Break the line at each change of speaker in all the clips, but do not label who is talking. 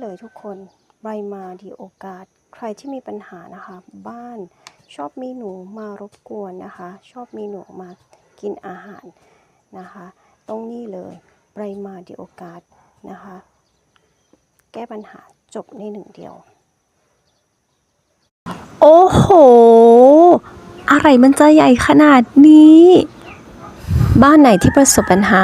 เลยทุกคนไรมาดีโอกาส ใครที่มีปัญหานะคะ บ้านชอบมีหนูมารบกวนนะคะ ชอบมีหนูมากินอาหารนะคะต้องนี่เลยไรมาดีโอกาสนะคะ แก้ปัญหาจบในหนึ่งเดียว
โอ้โห อะไรมันจะใหญ่ขนาดนี้บ้านไหนที่ประสบปัญหา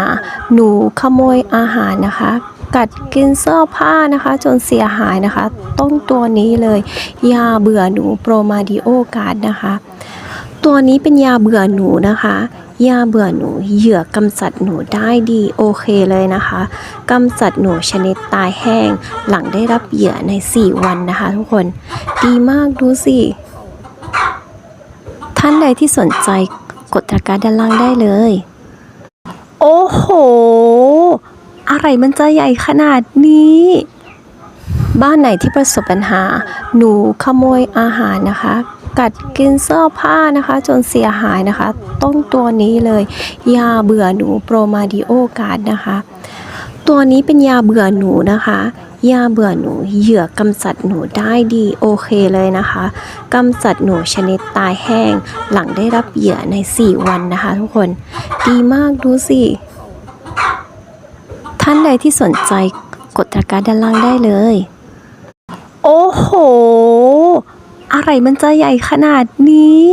หนูขโมยอาหารนะคะ กัดกินเสื้อผ้านะคะ จนเสียหายนะคะ ต้องตัวนี้เลยยาเบื่อหนูโปรมาดิโอการ์ดนะคะ ตัวนี้เป็นยาเบื่อหนูนะคะยาเบื่อหนูเหยื่อกำจัดหนูได้ดีโอเคเลยนะคะกำจัดหนูชนิดตายแห้ง หลังได้รับเหยื่อใน 4 วันนะคะ ทุกคนดีมากดูสิ ท่านใดที่สนใจกดตะกร้าด้านล่างได้เลย โอ้โห อะไรมันจะใหญ่ขนาดนี้ บ้านไหนที่ประสบปัญหา หนูขโมยอาหารนะคะ กัดกินเสื้อผ้านะคะ จนเสียหายนะคะ ต้องตัวนี้เลยยาเบื่อหนูโปรมาดิโอการ์ดนะคะ ตัวนี้เป็นยาเบื่อหนูนะคะยาเบื่อหนูเหยื่อกำจัดหนูได้ดีโอเคเลยนะคะกำจัดหนูชนิดตายแห้ง หลังได้รับเหยื่อใน 4 วันนะคะทุกคน ดีมากดูสิานใดที่สนใจกดตะกร้าด้านล่างได้เลย โอ้โห อะไรมันจะใหญ่ขนาดนี้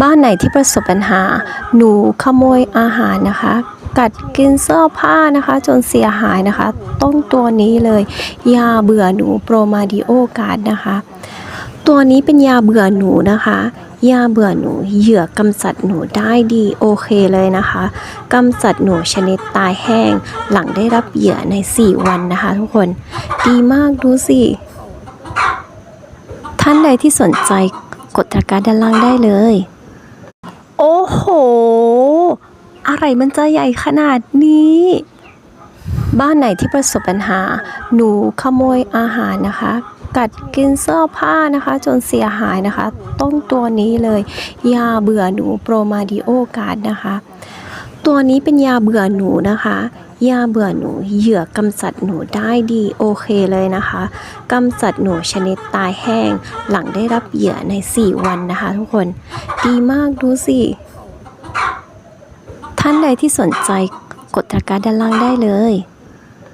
บ้านไหนที่ประสบปัญหา หนูขโมยอาหารนะคะ กัดกินเสื้อผ้านะคะ จนเสียหายนะคะ ต้องตัวนี้เลยยาเบื่อหนูโปรมาดิโอการ์ดนะคะ ตัวนี้เป็นยาเบื่อหนูนะคะ ยาเบื่อหนูเหยื่อกำจัดหนูได้ดีโอเคเลยนะคะกำจัดหนูชนิดตายแห้ง หลังได้รับเหยื่อใน 4 วันนะคะ ทุกคนดีมากดูสิท่านใดที่สนใจกดตะกร้าด้านล่างได้เลย โอ้โห อะไรมันจะใหญ่ขนาดนี้ บ้านไหนที่ประสบปัญหา หนูขโมยอาหารนะคะ กัดกินเสื้อผ้านะคะ จนเสียหายนะคะ ต้องตัวนี้เลยยาเบื่อหนูโปรมาดิโอการ์ดนะคะ ตัวนี้เป็นยาเบื่อหนูนะคะยาเบื่อหนูเหยื่อกำจัดหนูได้ดีโอเคเลยนะคะกำจัดหนูชนิดตายแห้ง หลังได้รับเหยื่อใน 4 วันนะคะ ทุกคนดีมากดูสิท่านใดที่สนใจกดตะกร้าด้านล่างได้เลย